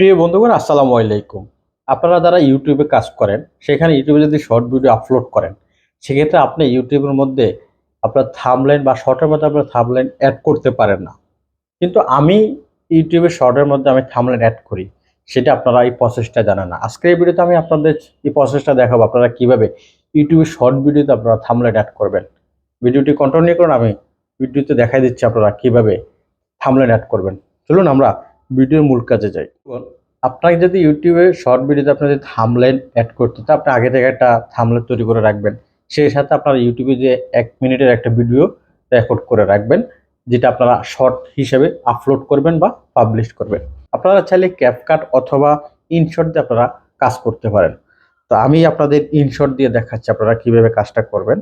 প্রিয় বন্ধুগণ, আসসালামু আলাইকুম। আপনারা যারা ইউটিউবে কাজ করেন, সেখানে ইউটিউবে যদি শর্ট ভিডিও আপলোড করেন, সেক্ষেত্রে আপনি ইউটিউবের মধ্যে আপনার থামলাইন বা শর্টের মধ্যে আপনার থামলাইন অ্যাড করতে পারেন না। কিন্তু আমি ইউটিউবে শর্টের মধ্যে আমি থামলাইন অ্যাড করি, সেটা আপনারা এই প্রসেসটা জানেন না। আজকের এই ভিডিওতে আমি আপনাদের এই প্রসেসটা দেখাবো, আপনারা কীভাবে ইউটিউবে শর্ট ভিডিওতে আপনারা থামলাইন অ্যাড করবেন। ভিডিওটি কন্টিনিউ করুন, আমি ভিডিওতে দেখাই দিচ্ছি আপনারা কীভাবে থামলাইন অ্যাড করবেন। চলুন আমরা ভিডিওর মূল কাজে যাই। আপনাকে যদি ইউটিউবে শর্ট ভিডিওতে আপনার যদি থামলাইন অ্যাড করতে তো আপনি আগে থেকে একটা থামলাইন তৈরি করে রাখবেন। সেই সাথে আপনার ইউটিউবে যে এক মিনিটের একটা ভিডিও রেকর্ড করে রাখবেন যেটা আপনারা শর্ট হিসেবে আপলোড করবেন বা পাবলিশ করবেন। আপনারা চাইলে ক্যাপকাট অথবা ইনশট দিয়ে আপনারা কাজ করতে পারেন। তো আমি আপনাদের ইনশট দিয়ে দেখাচ্ছি আপনারা কীভাবে কাজটা করবেন।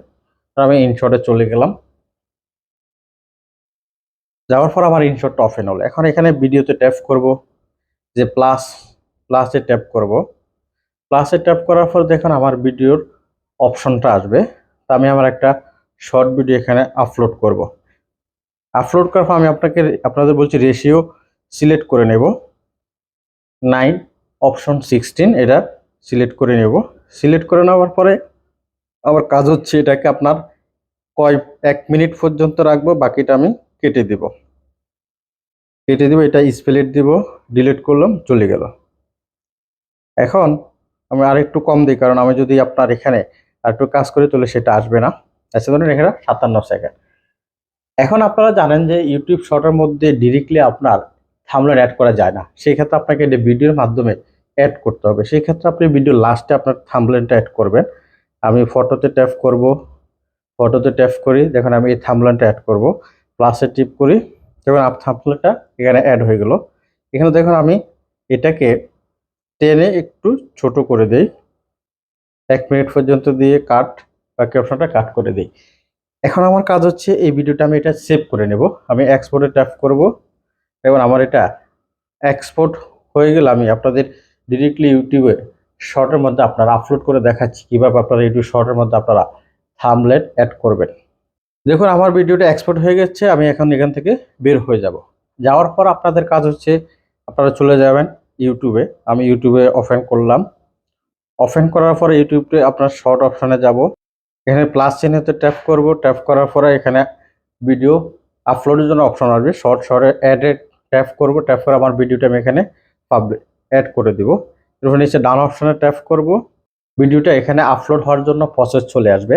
তো আমি ইনশটে চলে গেলাম। যাওয়ার পর আমার ইনশটটা অফ হলো এখন এখানে ভিডিওতে ট্যাপ করব, যে প্লাস প্লাসে ট্যাপ করব। প্লাসে ট্যাপ করার পর দেখুন আমার ভিডিওর অপশনটা আসবে। তা আমি আমার একটা শর্ট ভিডিও এখানে আপলোড করব। আপলোড করার পর আমি আপনাকে, আপনাদের বলছি রেশিও সিলেক্ট করে নেব। নাইন অপশন সিক্সটিন এটা সিলেক্ট করে নেব। সিলেক্ট করে নেওয়ার পরে আমার কাজ হচ্ছে এটাকে আপনার কয়, এক মিনিট পর্যন্ত রাখব, বাকিটা আমি কেটে দিব। কেটে দিব, এটা স্পেলেট দিব ডিলিট করলাম, চলে গেল। এখন আমি আরেকটু কম দিই, কারণ আমি যদি আপনার এখানে আরেকটু কাজ করি, তাহলে সেটা আসবে না। আচ্ছা ধরুন এখানে সাতান্ন সেকেন্ড এখন আপনারা জানেন যে ইউটিউব শর্টের মধ্যে ডিরেক্টলি আপনার থামলাইন অ্যাড করা যায় না। সেই ক্ষেত্রে আপনাকে এটা ভিডিওর মাধ্যমে অ্যাড করতে হবে। সেই ক্ষেত্রে আপনি ভিডিও লাস্টে আপনার থামলাইনটা অ্যাড করবেন। আমি ফটোতে ট্যাপ করব ফটোতে ট্যাপ করি। দেখুন, আমি এই থামলাইনটা অ্যাড করব। প্লাসে টিপ করি। দেখুন আপ এখানে অ্যাড হয়ে গেল। এখানে দেখুন আমি এটাকে টেনে একটু ছোট করে দেই। এক মিনিট পর্যন্ত দিয়ে কাট বা ক্যাপশনটা কাট করে দিই। এখন আমার কাজ হচ্ছে এই ভিডিওটা আমি এটা সেভ করে নেব। আমি এক্সপোর্টে ট্যাপ করব। এবং আমার এটা এক্সপোর্ট হয়ে গেলে আমি আপনাদের ডিরেক্টলি ইউটিউবে শর্টের মধ্যে আপনারা আপলোড করে দেখাচ্ছি। কীভাবে আপনারা ইউটিউব শর্টের মধ্যে আপনারা থামলেট অ্যাড করবেন। দেখুন, আমার ভিডিওটা এক্সপোর্ট হয়ে গেছে, আমি এখন এখান থেকে বের হয়ে যাব। যাওয়ার পর আপনাদের কাজ হচ্ছে, আপনারা চলে যাবেন ইউটিউবে আমি ইউটিউবে ওপেন করলাম। ওপেন করার পরে ইউটিউবে আপনার শর্ট অপশানে যাব। এখানে প্লাস চিহ্নতে ট্যাপ করব। ট্যাপ করার পরে এখানে ভিডিও আপলোডের জন্য অপশন আসবে। শর্ট শর্টে অ্যাডে ট্যাপ করব। ট্যাপ করে আমার ভিডিওটা আমি এখানে পাবলিক অ্যাড করে দিব। এরপর নিচে ডান অপশনে ট্যাপ করব। ভিডিওটা এখানে আপলোড হওয়ার জন্য প্রসেস চলে আসবে।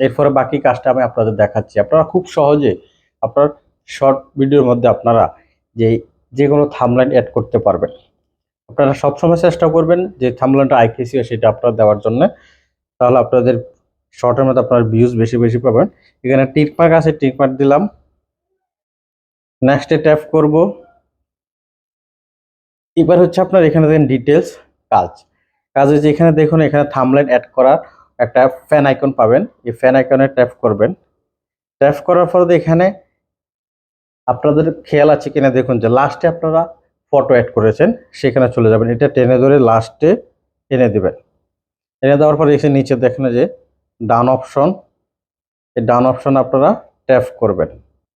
এরপরে বাকি কাজটা আমি আপনাদের দেখাচ্ছি। আপনারা খুব সহজে আপনার শর্ট ভিডিওর মধ্যে আপনারা যে যে কোনো থামলাইন অ্যাড করতে পারবেন। আপনারা সবসময় চেষ্টা করবেন যে থামলাইনটা আইকেসি সেটা আপনারা দেওয়ার জন্য। তাহলে আপনাদের শর্টের মধ্যে আপনার ভিউজ বেশি বেশি পাবেন। এখানে টিক মার্ক আছে টিক মার্ক দিলাম। নেক্সটে ট্যাপ করব। এবার হচ্ছে আপনার এখানে দেখেন ডিটেলস কাজ। কাজ এখানে দেখুন, এখানে থামলাইন অ্যাড করার একটা ফ্যান আইকন পাবেন। এই ফ্যান আইকনে ট্যাপ করবেন। ট্যাপ করার পর এখানে আপনাদের খেয়াল আছে কিনা দেখুন যে লাস্টে আপনারা ফটো অ্যাড করেছেন, সেখানে চলে যাবেন। এটা টেনে ধরে লাস্টে এনে দেবেন। এনে দেওয়ার পর এসে নিচে দেখেন যে ডান অপশন এই ডান অপশন আপনারা ট্যাপ করবেন।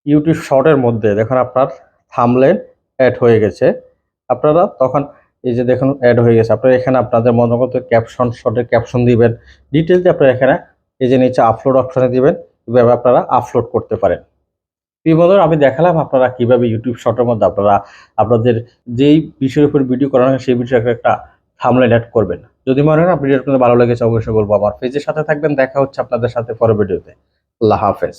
ইউটিউব শর্টের মধ্যে দেখুন আপনার থামলেন অ্যাড হয়ে গেছে। আপনারা তখন এই যে দেখুন অ্যাড হয়ে গেছে। আপনারা এখানে আপনাদের মনে মতো ক্যাপশন শর্টের ক্যাপশন দিবেন। ডিটেলস আপনারা এখানে এই যে নিচে আপলোড অপশনে দিবেন। এভাবে আপনারা আপলোড করতে পারেন। বন্ধুরা, আমি দেখালাম আপনারা কীভাবে ইউটিউব শর্টের মধ্যে আপনারা আপনাদের যেই বিষয়ের উপর ভিডিও করানো হয়, সেই বিষয়ে একটা থামলাইন অ্যাড করবেন। যদি মনে হয় না ভিডিও আপনাদের ভালো লেগেছে, অবশ্যই বলব। আমার পেজের সাথে থাকবেন। দেখা হচ্ছে আপনাদের সাথে পরের ভিডিওতে আল্লাহ হাফেজ।